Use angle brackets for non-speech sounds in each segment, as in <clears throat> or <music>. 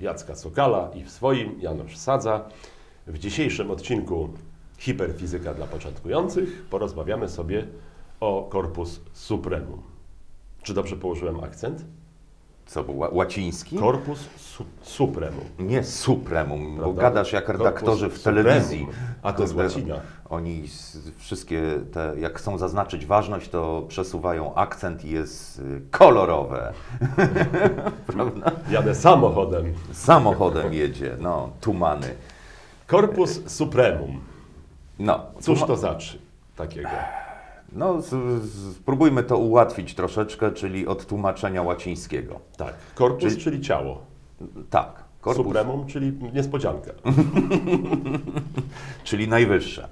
Jacka Sokala i w swoim Janusz Sadza. W dzisiejszym odcinku Hiperfizyka dla początkujących porozmawiamy sobie o Corpus Supremum. Czy dobrze położyłem akcent? Co, był ła- łaciński? Corpus su Supremum. Nie supremum, bo Prawda? gadasz jak Corpus redaktorzy w supremum. telewizji. A to z łacina. Oni wszystkie te, jak chcą zaznaczyć ważność, to przesuwają akcent i jest y, kolorowe. <laughs> Prawda? Jadę samochodem. Samochodem jedzie, no, tumany. Corpus Supremum. No, Cóż to znaczy takiego? No, z, z, spróbujmy to ułatwić troszeczkę, czyli od tłumaczenia łacińskiego. Tak. Corpus, Czyli- czyli ciało. Tak, korpus, Supremum, czyli niespodzianka. <laughs> czyli najwyższe.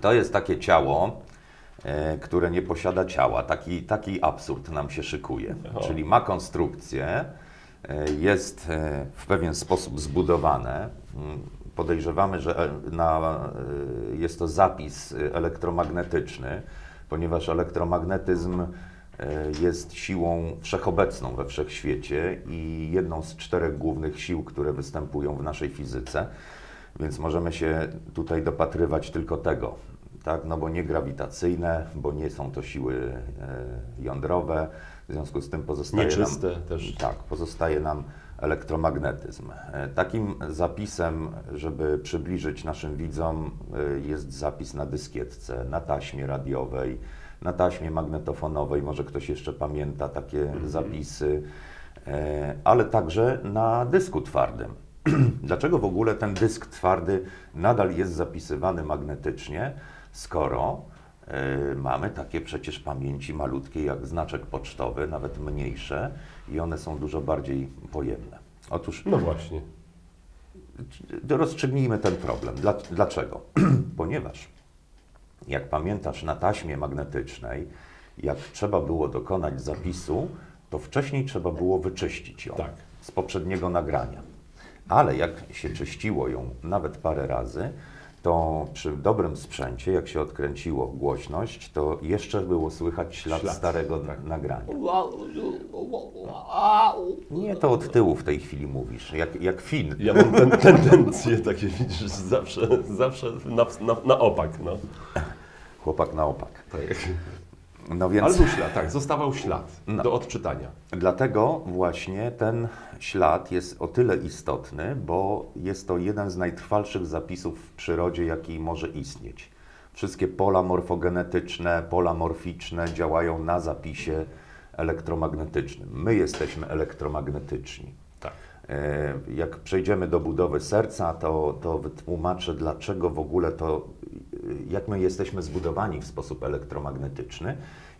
To jest takie ciało, e, które nie posiada ciała. Taki, taki absurd nam się szykuje. O. Czyli ma konstrukcję, e, jest e, w pewien sposób zbudowane. Podejrzewamy, że e, na, e, jest to zapis elektromagnetyczny, ponieważ elektromagnetyzm e, jest siłą wszechobecną we wszechświecie i jedną z czterech głównych sił, które występują w naszej fizyce. Więc możemy się tutaj dopatrywać tylko tego, tak? No bo nie grawitacyjne, bo nie są to siły jądrowe, w związku z tym pozostaje Nieczyste nam, też. Tak, pozostaje nam elektromagnetyzm. E, Takim zapisem, żeby przybliżyć naszym widzom, e, jest zapis na dyskietce, na taśmie radiowej, na taśmie magnetofonowej, może ktoś jeszcze pamięta takie zapisy, e, ale także na dysku twardym. <clears throat> Dlaczego w ogóle ten dysk twardy nadal jest zapisywany magnetycznie, skoro mamy takie przecież pamięci malutkie jak znaczek pocztowy, nawet mniejsze i one są dużo bardziej pojemne. Otóż No właśnie. rozstrzygnijmy ten problem. Dla, dlaczego? <clears throat> Ponieważ jak pamiętasz na taśmie magnetycznej, jak trzeba było dokonać zapisu, to wcześniej trzeba było wyczyścić ją Tak. z poprzedniego nagrania. Ale jak się czyściło ją nawet parę razy, to przy dobrym sprzęcie, jak się odkręciło głośność, to jeszcze było słychać ślad, Ślad, starego tak. nagrania. Nie, to od tyłu w tej chwili mówisz, jak, jak Fin. Ja mam ten, tendencje takie, widzisz, zawsze, zawsze na, na, na opak, no. Chłopak na opak. Tak. No więc... Ale był ślad, tak, zostawał ślad No. do odczytania. Dlatego właśnie ten ślad jest o tyle istotny, bo jest to jeden z najtrwalszych zapisów w przyrodzie, jaki może istnieć. Wszystkie pola morfogenetyczne, pola morficzne działają na zapisie elektromagnetycznym. My jesteśmy elektromagnetyczni. Tak. E, Jak przejdziemy do budowy serca, to, to wytłumaczę, dlaczego w ogóle to, jak my jesteśmy zbudowani w sposób elektromagnetyczny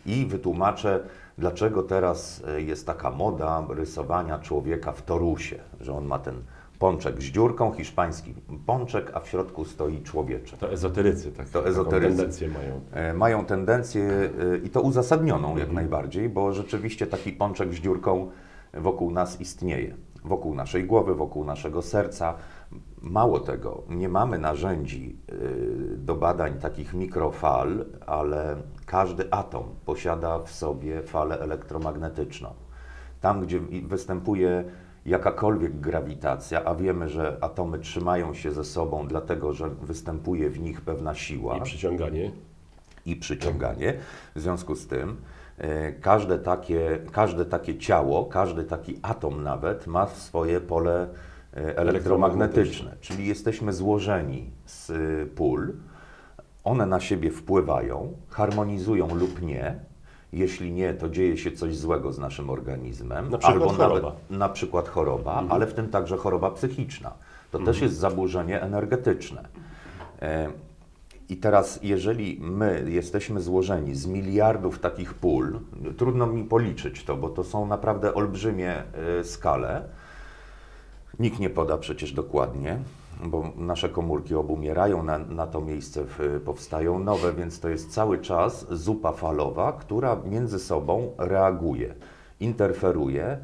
i wytłumaczę, dlaczego teraz e, jest taka moda rysowania człowieka w torusie, że on ma ten pączek z dziurką, hiszpański pączek, a w środku stoi człowieczek. To ezoterycy, tak. To ezoterycy. tendencję mają. E, mają tendencję e, i to uzasadnioną jak najbardziej, bo rzeczywiście taki pączek z dziurką wokół nas istnieje. Wokół naszej głowy, wokół naszego serca. Mało tego, nie mamy narzędzi e, do badań takich mikrofal, ale każdy atom posiada w sobie falę elektromagnetyczną. Tam, gdzie występuje jakakolwiek grawitacja, a wiemy, że atomy trzymają się ze sobą, dlatego że występuje w nich pewna siła I przyciąganie. i przyciąganie. W związku z tym e, każde takie, każde takie ciało, każdy taki atom nawet ma swoje pole elektromagnetyczne, czyli jesteśmy złożeni z e, pól. One na siebie wpływają, harmonizują lub nie. Jeśli nie, to dzieje się coś złego z naszym organizmem, Na przykład albo choroba. nawet na przykład choroba, ale w tym także choroba psychiczna. To też jest zaburzenie energetyczne. E, I teraz, jeżeli my jesteśmy złożeni z miliardów takich pól, trudno mi policzyć to, bo to są naprawdę olbrzymie e, skale. Nikt nie poda przecież dokładnie, bo nasze komórki obumierają, na, na to miejsce w, powstają nowe, więc to jest cały czas zupa falowa, która między sobą reaguje, interferuje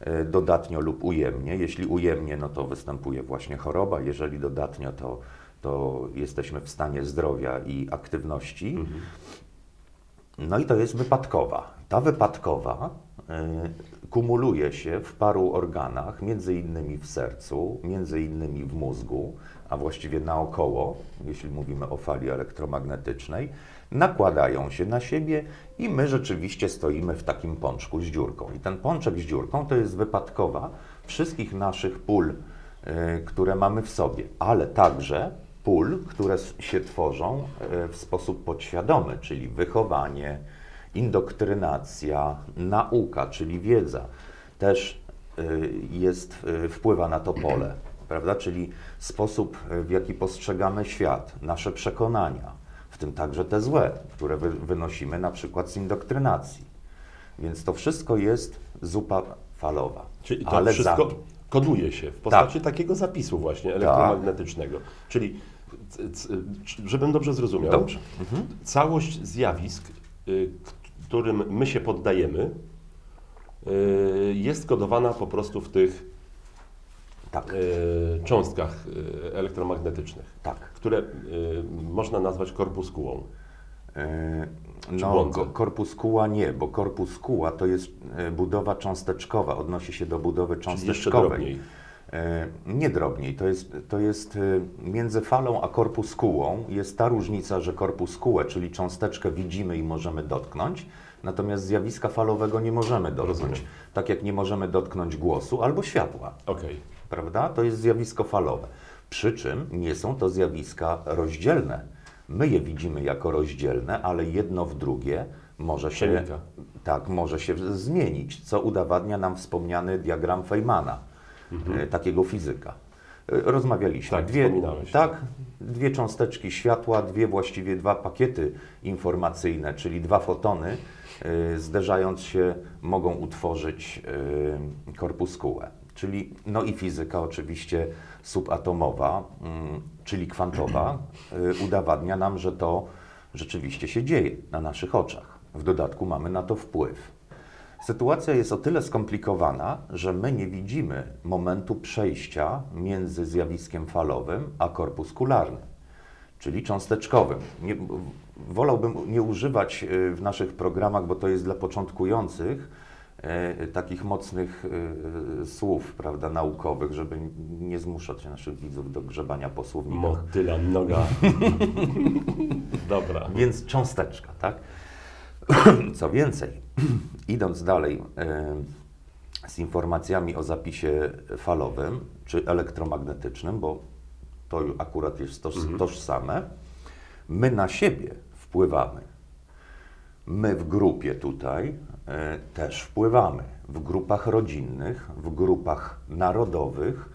e, dodatnio lub ujemnie. Jeśli ujemnie, no to występuje właśnie choroba, jeżeli dodatnio, to, to jesteśmy w stanie zdrowia i aktywności. No i to jest wypadkowa. Ta wypadkowa y, kumuluje się w paru organach, między innymi w sercu, między innymi w mózgu, a właściwie naokoło, jeśli mówimy o fali elektromagnetycznej, nakładają się na siebie i my rzeczywiście stoimy w takim pączku z dziurką. I ten pączek z dziurką to jest wypadkowa wszystkich naszych pól, y, które mamy w sobie, ale także pól, które się tworzą y, w sposób podświadomy, czyli wychowanie, indoktrynacja, nauka, czyli wiedza, też y, jest, y, wpływa na to pole, prawda? Czyli sposób, y, w jaki postrzegamy świat, nasze przekonania, w tym także te złe, które wy, wynosimy na przykład z indoktrynacji. Więc to wszystko jest zupa falowa. Czyli to Ale wszystko za- koduje się w postaci takiego zapisu właśnie elektromagnetycznego. Czyli, c- c- żebym dobrze zrozumiał, Dobrze. całość zjawisk, y, którym my się poddajemy, y, jest kodowana po prostu w tych Tak, y, cząstkach y, elektromagnetycznych, tak. które można nazwać korpuskułą. E, No, korpuskuła nie, bo korpuskuła to jest e, budowa cząsteczkowa, odnosi się do budowy Czyli jeszcze cząsteczkowej. drobniej. E, Nie drobniej, to jest, to jest e, między falą a korpuskułą jest ta różnica, że korpuskułę, czyli cząsteczkę widzimy i możemy dotknąć, natomiast zjawiska falowego nie możemy dotknąć. Rozumiem. Tak jak nie możemy dotknąć głosu albo światła Okej. prawda? To jest zjawisko falowe. Przy czym nie są to zjawiska rozdzielne. My je widzimy jako rozdzielne, ale jedno w drugie może się, Przenika. tak, może się zmienić, co udowadnia nam wspomniany diagram Feynmana, e, takiego fizyka. E, Rozmawialiśmy. Mhm. Tak, dwie, tak, dwie cząsteczki światła, dwie właściwie dwa pakiety informacyjne, czyli dwa fotony, e, zderzając się, mogą utworzyć korpuskułę. Czyli, no i fizyka oczywiście subatomowa, mm, czyli kwantowa, udowadnia nam, że to rzeczywiście się dzieje na naszych oczach. W dodatku mamy na to wpływ. Sytuacja jest o tyle skomplikowana, że my nie widzimy momentu przejścia między zjawiskiem falowym a korpuskularnym, czyli cząsteczkowym. Nie, wolałbym nie używać y, w naszych programach, bo to jest dla początkujących, e, takich mocnych e, słów prawda, naukowych, żeby nie zmuszać naszych widzów do grzebania po słownikach. Motyla noga. <laughs> Dobra. Więc cząsteczka, tak? <clears throat> Co więcej, <clears throat> idąc dalej z informacjami o zapisie falowym czy elektromagnetycznym, bo to akurat jest toż, tożsame, my na siebie wpływamy. My w grupie tutaj e, też wpływamy. W grupach rodzinnych, w grupach narodowych,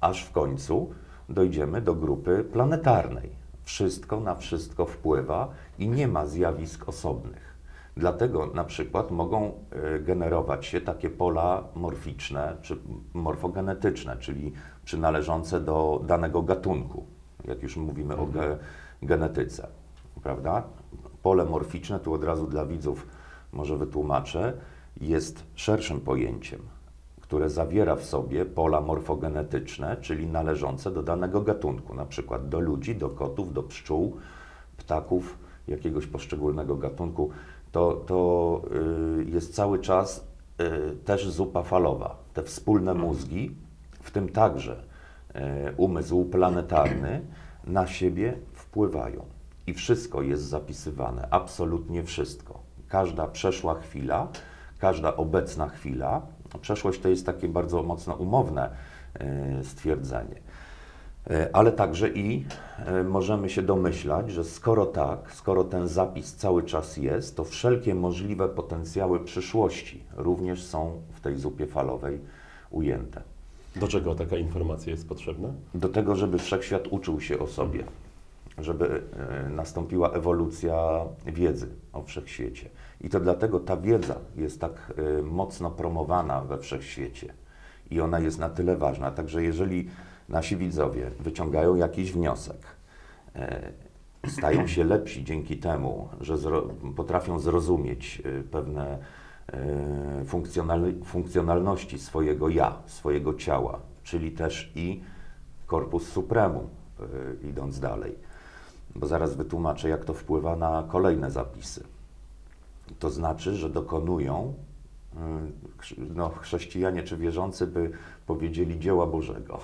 aż w końcu dojdziemy do grupy planetarnej. Wszystko na wszystko wpływa i nie ma zjawisk osobnych. Dlatego na przykład mogą e, generować się takie pola morficzne czy morfogenetyczne, czyli przynależące do danego gatunku, jak już mówimy o ge, genetyce, prawda? Pole morficzne, tu od razu dla widzów może wytłumaczę, jest szerszym pojęciem, które zawiera w sobie pola morfogenetyczne, czyli należące do danego gatunku, na przykład do ludzi, do kotów, do pszczół, ptaków, jakiegoś poszczególnego gatunku. To, to y, jest cały czas y, też zupa falowa. Te wspólne mózgi, w tym także y, umysł planetarny, na siebie wpływają. I wszystko jest zapisywane, absolutnie wszystko. Każda przeszła chwila, każda obecna chwila. Przeszłość to jest takie bardzo mocno umowne stwierdzenie. E, Ale także i e, możemy się domyślać, że skoro tak, skoro ten zapis cały czas jest, to wszelkie możliwe potencjały przyszłości również są w tej zupie falowej ujęte. Do czego taka informacja jest potrzebna? Do tego, żeby wszechświat uczył się o sobie, żeby e, nastąpiła ewolucja wiedzy o wszechświecie. I to dlatego ta wiedza jest tak mocno promowana we wszechświecie i ona jest na tyle ważna. Także jeżeli nasi widzowie wyciągają jakiś wniosek, e, stają się lepsi dzięki temu, że zro, potrafią zrozumieć e, pewne e, funkcjonal, funkcjonalności swojego ja, swojego ciała, czyli też i korpus supremum, e, idąc dalej. Bo zaraz wytłumaczę, jak to wpływa na kolejne zapisy. To znaczy, że dokonują no, chrześcijanie czy wierzący by powiedzieli dzieła Bożego.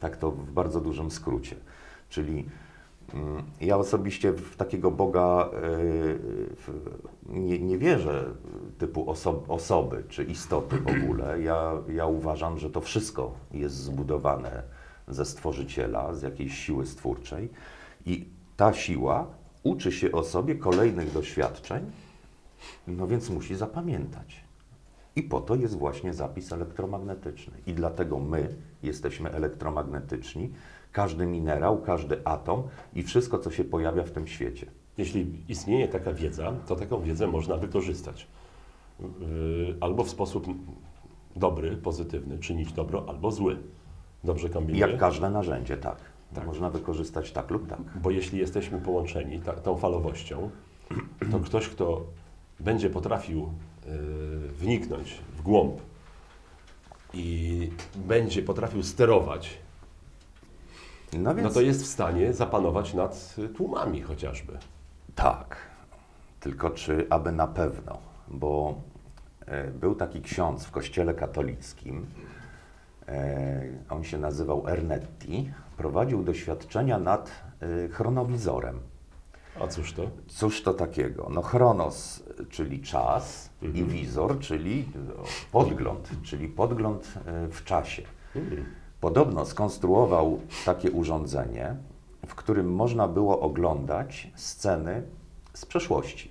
Tak to w bardzo dużym skrócie. Czyli mm, ja osobiście w takiego Boga y, nie, nie wierzę typu oso- osoby czy istoty w ogóle. Ja, ja uważam, że to wszystko jest zbudowane ze Stworzyciela, z jakiejś siły stwórczej i ta siła uczy się o sobie kolejnych doświadczeń, no więc musi zapamiętać. I po to jest właśnie zapis elektromagnetyczny. I dlatego my jesteśmy elektromagnetyczni, każdy minerał, każdy atom i wszystko, co się pojawia w tym świecie. Jeśli istnieje taka wiedza, to taką wiedzę można wykorzystać. Yy, Albo w sposób dobry, pozytywny, czynić dobro, albo zły. Dobrze kombinuję? Jak każde narzędzie, tak. Tak. Można wykorzystać tak lub tak. Bo jeśli jesteśmy połączeni ta, tą falowością, to ktoś, kto będzie potrafił yy, wniknąć w głąb i będzie potrafił sterować, No więc no to jest w stanie zapanować nad y, tłumami chociażby. tak. Tylko czy aby na pewno? Bo e, był taki ksiądz w kościele katolickim, e, on się nazywał Ernetti, prowadził doświadczenia nad e, chronowizorem. A cóż to? Cóż to takiego? No chronos, czyli czas i wizor, czyli no, podgląd, czyli podgląd e, w czasie. Podobno skonstruował takie urządzenie, w którym można było oglądać sceny z przeszłości.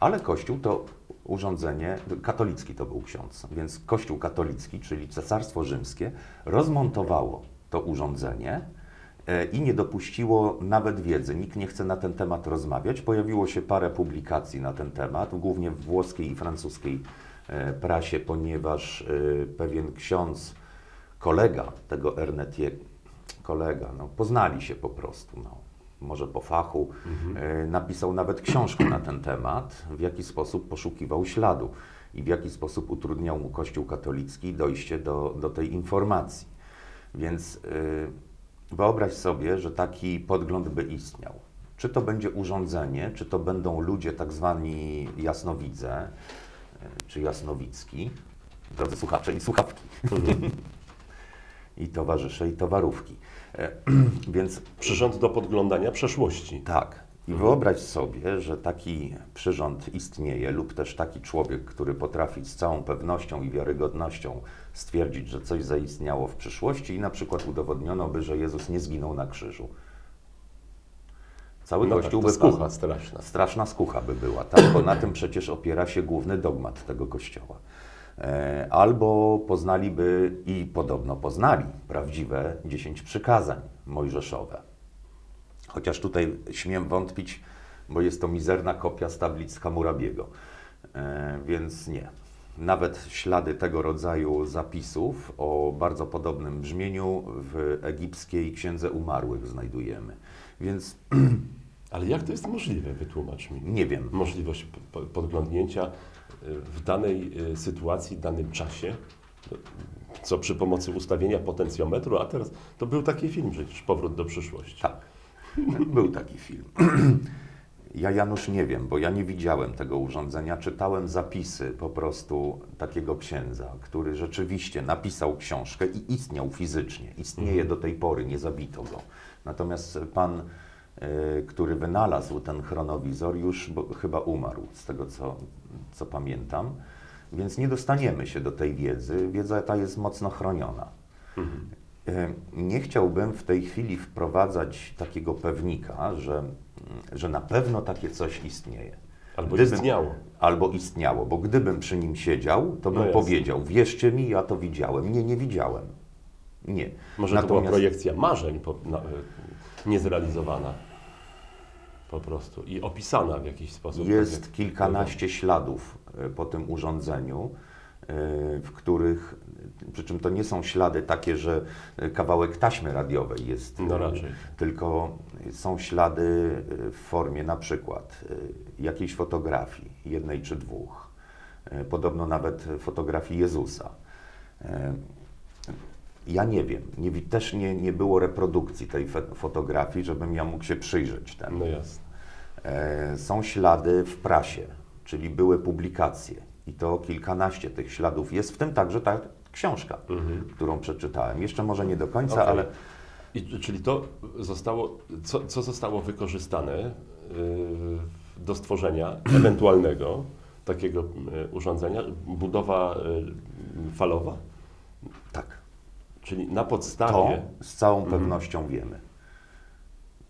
Ale Kościół to urządzenie, katolicki to był ksiądz, więc Kościół katolicki, czyli Cesarstwo Rzymskie, rozmontowało to urządzenie i nie dopuściło nawet wiedzy. Nikt nie chce na ten temat rozmawiać. Pojawiło się parę publikacji na ten temat, głównie w włoskiej i francuskiej e, prasie, ponieważ e, pewien ksiądz, kolega tego Ernetiego, kolega, no, poznali się po prostu, no, może po fachu, e, napisał nawet książkę na ten temat, w jaki sposób poszukiwał śladu i w jaki sposób utrudniał mu Kościół katolicki dojście do, do tej informacji. Więc e, wyobraź sobie, że taki podgląd by istniał. Czy to będzie urządzenie, czy to będą ludzie tak zwani jasnowidze, e, czy jasnowicki, drodzy słuchacze i słuchawki, <laughs> i towarzysze, i towarówki. E, <clears throat> Więc Przyrząd do podglądania przeszłości. tak. I wyobraź sobie, że taki przyrząd istnieje, lub też taki człowiek, który potrafi z całą pewnością i wiarygodnością stwierdzić, że coś zaistniało w przyszłości i na przykład udowodniono by, że Jezus nie zginął na krzyżu. Cały No tak, Kościół to by skucha straszna. Straszna skucha by była, tak? bo na tym przecież opiera się główny dogmat tego kościoła. E, Albo poznaliby i podobno poznali prawdziwe dziesięć przykazań mojżeszowe. Chociaż tutaj śmiem wątpić, bo jest to mizerna kopia z tablic Hammurabiego. E, Więc nie. Nawet ślady tego rodzaju zapisów o bardzo podobnym brzmieniu w egipskiej Księdze Umarłych znajdujemy. Więc <clears throat> Ale jak to jest możliwe? Wytłumacz mi. nie wiem. Możliwość po- po- podglądnięcia y, w danej y, sytuacji, w danym czasie, co przy pomocy ustawienia potencjometru, a teraz to był taki film przecież, Powrót do przyszłości. Tak, był taki film. Ja Janusz nie wiem, bo ja nie widziałem tego urządzenia. Czytałem zapisy po prostu takiego księdza, który rzeczywiście napisał książkę i istniał fizycznie. Istnieje do tej pory, nie zabito go. Natomiast pan, y, który wynalazł ten chronowizor, już bo, chyba umarł, z tego co, co pamiętam. Więc nie dostaniemy się do tej wiedzy. Wiedza ta jest mocno chroniona. E, Nie chciałbym w tej chwili wprowadzać takiego pewnika, że, mm, że na pewno takie coś istnieje. Albo Gdybym- istniało. Albo istniało, bo gdybym przy nim siedział, to No bym jasne. powiedział, wierzcie mi, ja to widziałem. Nie, nie widziałem. Nie. Może to była Natomiast- projekcja marzeń po, na, y, niezrealizowana po prostu i opisana w jakiś sposób. tak Jest jak- kilkanaście śladów e, po tym urządzeniu, e, w których, przy czym to nie są ślady takie, że e, kawałek taśmy radiowej jest, No e, tylko są ślady e, w formie na przykład e, jakiejś fotografii, jednej czy dwóch, e, podobno nawet fotografii Jezusa. E, Ja nie wiem, nie, też nie, nie było reprodukcji tej fotografii, żebym ja mógł się przyjrzeć temu. No jasne. E, Są ślady w prasie, czyli były publikacje I to kilkanaście tych śladów jest, w tym także ta książka, Mhm. którą przeczytałem. Jeszcze może nie do końca, Okej. ale I, czyli to zostało, co, co zostało wykorzystane yy, do stworzenia <clears throat> ewentualnego takiego yy, urządzenia? Budowa yy, falowa? tak, Czyli na to podstawie... z całą pewnością wiemy.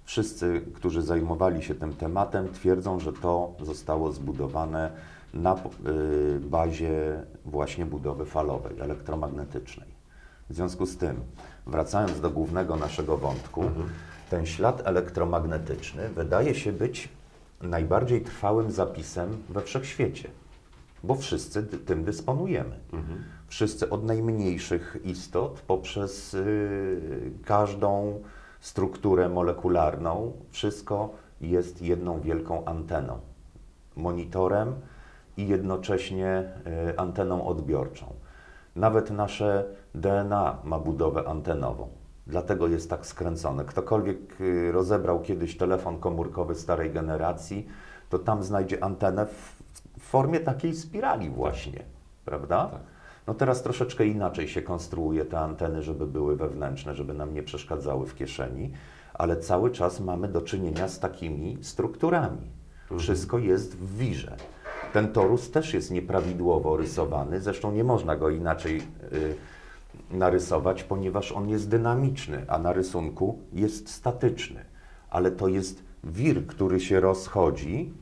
Wszyscy, którzy zajmowali się tym tematem, twierdzą, że to zostało zbudowane na y, bazie właśnie budowy falowej, elektromagnetycznej. W związku z tym, wracając do głównego naszego wątku, ten ślad elektromagnetyczny wydaje się być najbardziej trwałym zapisem we wszechświecie, bo wszyscy tym dysponujemy. Wszyscy od najmniejszych istot poprzez y, każdą strukturę molekularną, wszystko jest jedną wielką anteną, monitorem i jednocześnie y, anteną odbiorczą. Nawet nasze DNA ma budowę antenową. Dlatego jest tak skręcone. Ktokolwiek y, rozebrał kiedyś telefon komórkowy starej generacji, to tam znajdzie antenę w, formie takiej spirali właśnie, prawda? Tak. No teraz troszeczkę inaczej się konstruuje te anteny, żeby były wewnętrzne, żeby nam nie przeszkadzały w kieszeni, ale cały czas mamy do czynienia z takimi strukturami. Wszystko jest w wirze. Ten torus też jest nieprawidłowo rysowany, zresztą nie można go inaczej y, narysować, ponieważ on jest dynamiczny, a na rysunku jest statyczny. Ale to jest wir, który się rozchodzi,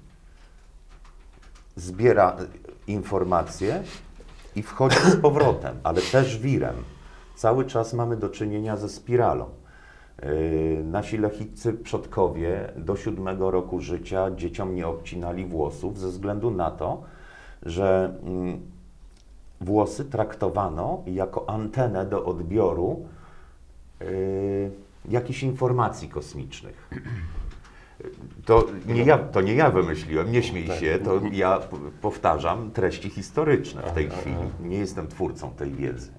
zbiera y, informacje i wchodzi z powrotem, ale też wirem. Cały czas mamy do czynienia ze spiralą. Yy, nasi lechiccy przodkowie do siódmego roku życia dzieciom nie obcinali włosów ze względu na to, że mm, włosy traktowano jako antenę do odbioru yy, jakichś informacji kosmicznych. <clears throat> To nie, ja, to nie ja wymyśliłem, nie śmiej Tak. się, to ja powtarzam treści historyczne w tej chwili. Nie jestem twórcą tej wiedzy.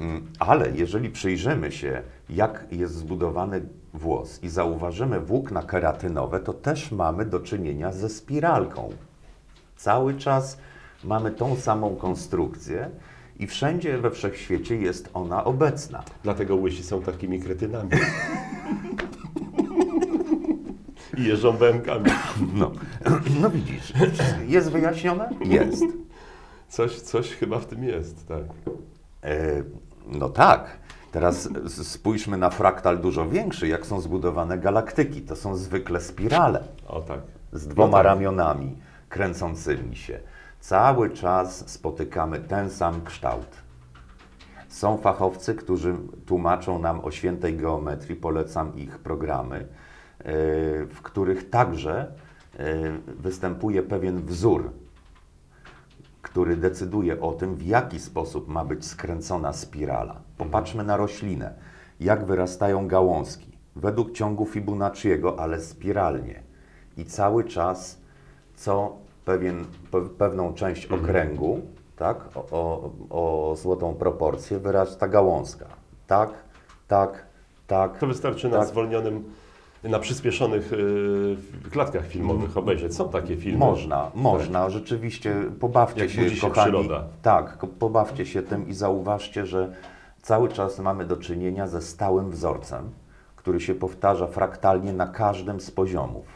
Mm, Ale jeżeli przyjrzymy się, jak jest zbudowany włos i zauważymy włókna keratynowe, to też mamy do czynienia ze spiralką. Cały czas mamy tą samą konstrukcję i wszędzie we wszechświecie jest ona obecna. Dlatego łysi są takimi kretynami. I jeżdżą BMKami. No, no widzisz, jest wyjaśnione? Jest. Coś, coś chyba w tym jest, tak. E, no tak. Teraz spójrzmy na fraktal dużo większy, jak są zbudowane galaktyki. To są zwykle spirale O tak. z dwoma No tak. ramionami kręcącymi się. Cały czas spotykamy ten sam kształt. Są fachowcy, którzy tłumaczą nam o świętej geometrii, polecam ich programy, e, w których także e, występuje pewien wzór, który decyduje o tym, w jaki sposób ma być skręcona spirala. Popatrzmy na roślinę, jak wyrastają gałązki, według ciągu Fibonacciego, ale spiralnie. I cały czas co pewien, pe, pewną część okręgu, tak, o, o, o złotą proporcję, wyrasta gałązka. Tak, tak, tak. To wystarczy na Tak. zwolnionym, na przyspieszonych y, klatkach filmowych obejrzeć. Są takie filmy. Można, można, rzeczywiście pobawcie Jak się, się kochani. przyroda. Tak, pobawcie się tym i zauważcie, że cały czas mamy do czynienia ze stałym wzorcem, który się powtarza fraktalnie na każdym z poziomów.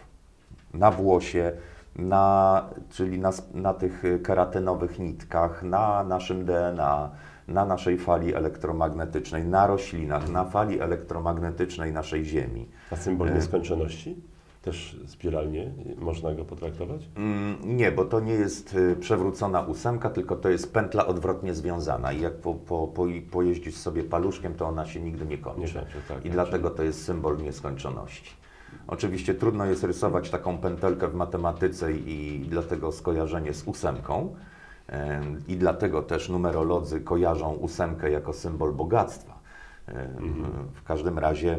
Na włosie, na, czyli na, na tych y, keratynowych nitkach, na naszym DNA, na naszej fali elektromagnetycznej, na roślinach, na fali elektromagnetycznej naszej Ziemi. A symbol E. nieskończoności? Też spiralnie można go potraktować? Mm, Nie, bo to nie jest y, przewrócona ósemka, tylko to jest pętla odwrotnie związana i jak po, po, po, pojeździsz sobie paluszkiem, to ona się nigdy nie kończy. Nie kończy, tak, I tak. dlatego to jest symbol nieskończoności. Oczywiście trudno jest rysować taką pętelkę w matematyce i dlatego skojarzenie z ósemką. I dlatego też numerolodzy kojarzą ósemkę jako symbol bogactwa. Mhm. W każdym razie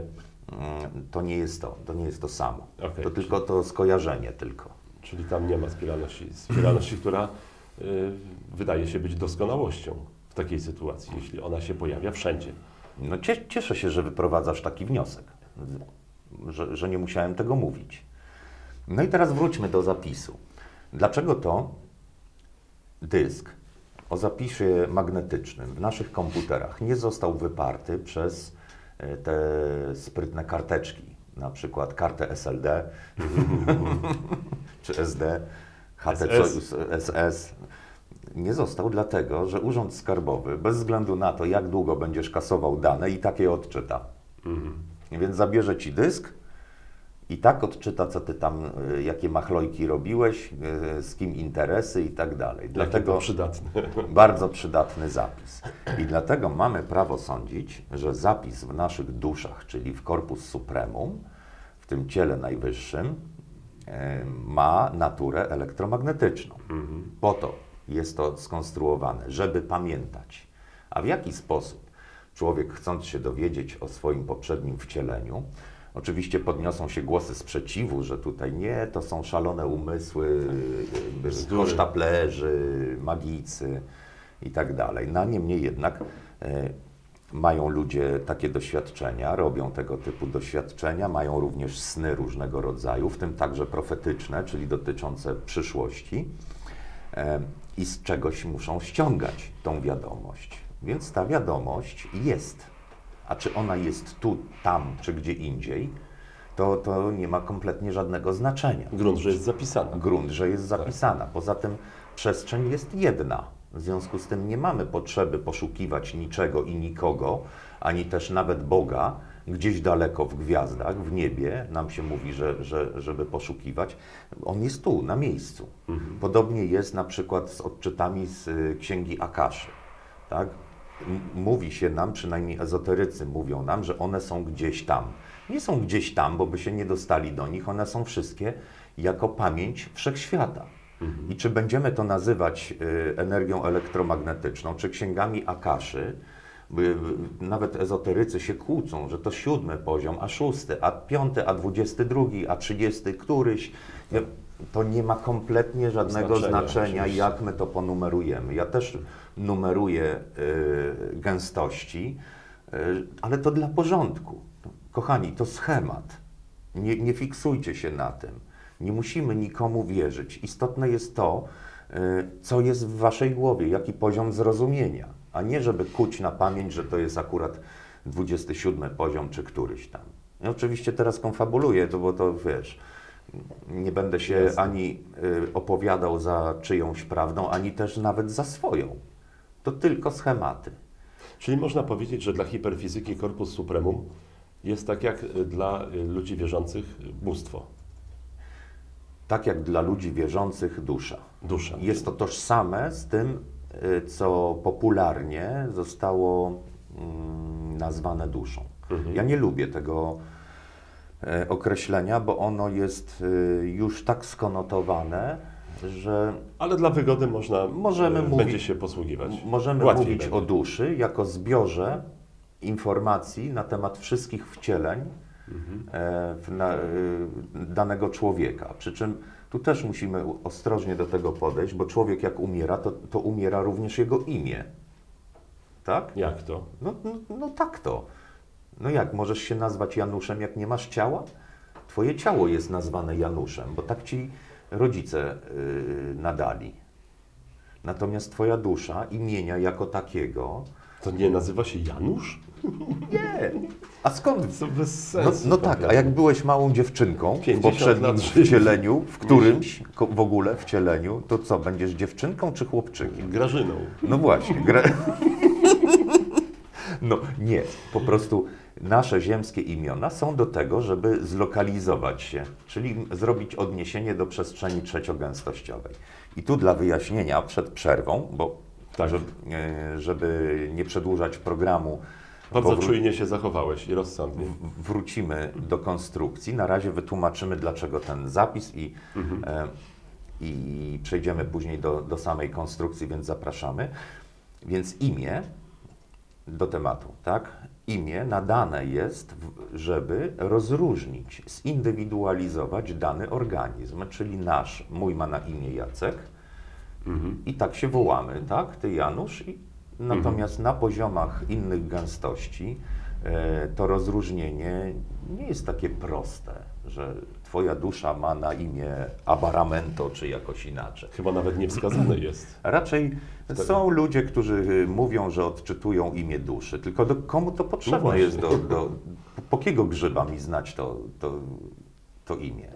mm, to nie jest to, to nie jest to samo. Okej. To tylko to skojarzenie tylko. Czyli tam nie ma spiralności. Spiralności, która y, wydaje się być doskonałością w takiej sytuacji, jeśli ona się pojawia wszędzie. No cie- cieszę się, że wyprowadzasz taki wniosek, że, że nie musiałem tego mówić. No i teraz wróćmy do zapisu. Dlaczego to? Dysk o zapisie magnetycznym w naszych komputerach nie został wyparty przez e, te sprytne karteczki, na przykład kartę SLD <laughs> czy SD, HT co- SS, nie został dlatego, że Urząd Skarbowy, bez względu na to, jak długo będziesz kasował dane, i takie odczyta. Więc zabierze ci dysk i tak odczyta, co ty tam, y, jakie machlojki robiłeś, y, z kim interesy i tak dalej. Dlatego przydatne. <laughs> bardzo przydatny zapis. I dlatego mamy prawo sądzić, że zapis w naszych duszach, czyli w Corpus Supremum, w tym ciele najwyższym, e, ma naturę elektromagnetyczną. Po to jest to skonstruowane, żeby pamiętać. A w jaki sposób człowiek, chcąc się dowiedzieć o swoim poprzednim wcieleniu, oczywiście podniosą się głosy sprzeciwu, że tutaj nie, to są szalone umysły, y, Bzdury. hosztaplerzy, magicy i tak dalej. Na niemniej jednak e, mają ludzie takie doświadczenia, robią tego typu doświadczenia, mają również sny różnego rodzaju, w tym także profetyczne, czyli dotyczące przyszłości e, i z czegoś muszą ściągać tą wiadomość. Więc ta wiadomość jest. A czy ona jest tu, tam, czy gdzie indziej, to, to nie ma kompletnie żadnego znaczenia Grunt, że jest zapisana. grunt, że jest zapisana. Poza tym przestrzeń jest jedna. W związku z tym nie mamy potrzeby poszukiwać niczego i nikogo, ani też nawet Boga gdzieś daleko w gwiazdach, w niebie. Nam się mówi, że, że, żeby poszukiwać. On jest tu, na miejscu. Podobnie jest na przykład z odczytami z y, księgi Akaszy. Tak? Mówi się nam, przynajmniej ezoterycy mówią nam, że one są gdzieś tam. Nie są gdzieś tam, bo by się nie dostali do nich, one są wszystkie jako pamięć wszechświata. I czy będziemy to nazywać y, energią elektromagnetyczną, czy księgami Akaszy, by- nawet ezoterycy się kłócą, że to siódmy poziom, a szósty, a piąty, a dwudziesty drugi, a trzydziesty któryś. To nie ma kompletnie żadnego Znaczenia, znaczenia, jak my to ponumerujemy. Ja też numeruję y, gęstości, y, ale to dla porządku. Kochani, to schemat. Nie, nie fiksujcie się na tym. Nie musimy nikomu wierzyć. Istotne jest to, y, co jest w waszej głowie, jaki poziom zrozumienia, a nie żeby kuć na pamięć, że to jest akurat 27 poziom czy któryś tam. Ja oczywiście teraz konfabuluję, to bo to wiesz, nie będę się Jasne. ani y, opowiadał za czyjąś prawdą, ani też nawet za swoją. To tylko schematy. Czyli można powiedzieć, że dla hiperfizyki Corpus Supremum jest tak jak dla y, ludzi wierzących bóstwo, Tak jak dla ludzi wierzących dusza. dusza. Jest to tożsame z tym, y, co popularnie zostało mm, nazwane duszą. Mhm. Ja nie lubię tego określenia, bo ono jest y, już tak skonotowane, że Ale dla wygody można Możemy mówić- będzie się posługiwać. możemy Łatwiej mówić będzie. o duszy jako zbiorze informacji na temat wszystkich wcieleń Mhm. e, w na, danego człowieka. Przy czym tu też musimy ostrożnie do tego podejść, bo człowiek jak umiera, to, to umiera również jego imię. Tak? Jak to? No, no, no tak to. No jak, możesz się nazwać Januszem, jak nie masz ciała? Twoje ciało jest nazwane Januszem, bo tak ci rodzice yy, nadali. Natomiast twoja dusza, imienia jako takiego, To nie nazywa się Janusz? nie. A skąd? <laughs> To bez No, sensu. no tak, a jak byłeś małą dziewczynką w 50 poprzednim wcieleniu, w którymś w ogóle wcieleniu, to co, będziesz dziewczynką czy chłopczykiem? Grażyną. No właśnie. Gra... <laughs> No nie, po prostu nasze ziemskie imiona są do tego, żeby zlokalizować się, czyli zrobić odniesienie do przestrzeni trzeciogęstościowej. I tu dla wyjaśnienia przed przerwą, bo Tak. żeby, e, żeby nie przedłużać programu, Bardzo czujnie się zachowałeś i rozsądnie. wrócimy do konstrukcji. Na razie wytłumaczymy, dlaczego ten zapis i, e, i przejdziemy później do, do samej konstrukcji, więc zapraszamy. Więc imię do tematu, tak? Imię nadane jest, żeby rozróżnić, zindywidualizować dany organizm, czyli nasz, mój ma na imię Jacek. I tak się wołamy, tak? Ty Janusz? I Natomiast na poziomach innych gęstości e, to rozróżnienie nie jest takie proste, że twoja dusza ma na imię Abaramento czy jakoś inaczej. Chyba nawet nie wskazane jest. <clears throat> Raczej są ludzie, którzy y, mówią, że odczytują imię duszy, tylko do, komu to No potrzebne właśnie. jest? Do, do, po kiego grzyba mi znać to, to, to imię?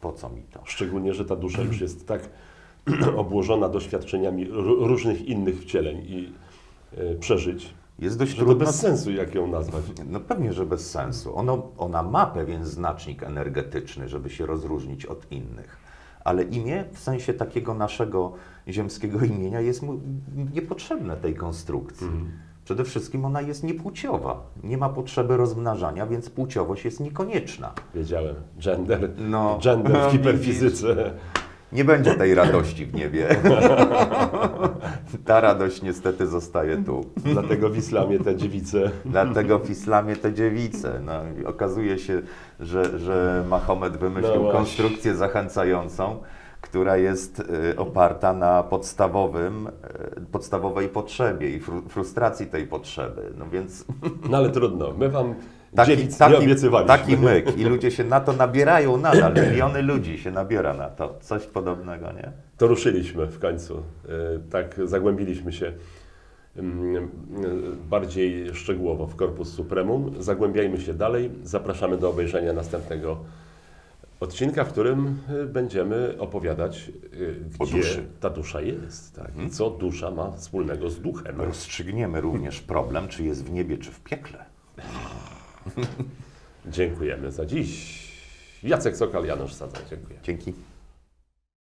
Po co mi to? Szczególnie, że ta dusza już jest tak <clears throat> obłożona doświadczeniami różnych innych wcieleń i e, przeżyć, Jest dość że to trudno. bez sensu, jak ją nazwać. No pewnie, że bez sensu. Ono, ona ma pewien znacznik energetyczny, żeby się rozróżnić od innych. Ale imię w sensie takiego naszego ziemskiego imienia jest mu niepotrzebne tej konstrukcji. Przede wszystkim ona jest niepłciowa. Nie ma potrzeby rozmnażania, więc płciowość jest niekonieczna. Wiedziałem. Gender. No, Gender w <laughs> widzisz. hiperfizyce. Nie będzie tej radości w niebie. Ta radość niestety zostaje tu. Dlatego w islamie te dziewice Dlatego w islamie te dziewice. No, okazuje się, że, że Mahomet wymyślił No konstrukcję zachęcającą, która jest y, oparta na podstawowym, y, podstawowej potrzebie i fru, frustracji tej potrzeby. No więc No ale trudno. My wam taki, dziewic nie taki, obiecywaliśmy. taki myk i ludzie się na to nabierają nadal. Miliony ludzi się nabiera na to. Coś podobnego, nie? To ruszyliśmy w końcu. E, Tak zagłębiliśmy się mm, e, bardziej szczegółowo w Corpus Supremum. Zagłębiajmy się dalej. Zapraszamy do obejrzenia następnego odcinka, w którym e, będziemy opowiadać, gdzie ta dusza jest. Tak? I co dusza ma wspólnego z duchem. Rozstrzygniemy również problem, czy jest w niebie, czy w piekle. Dziękujemy za dziś. Jacek Sokal, Janusz Sadza. Dziękuję. Dzięki.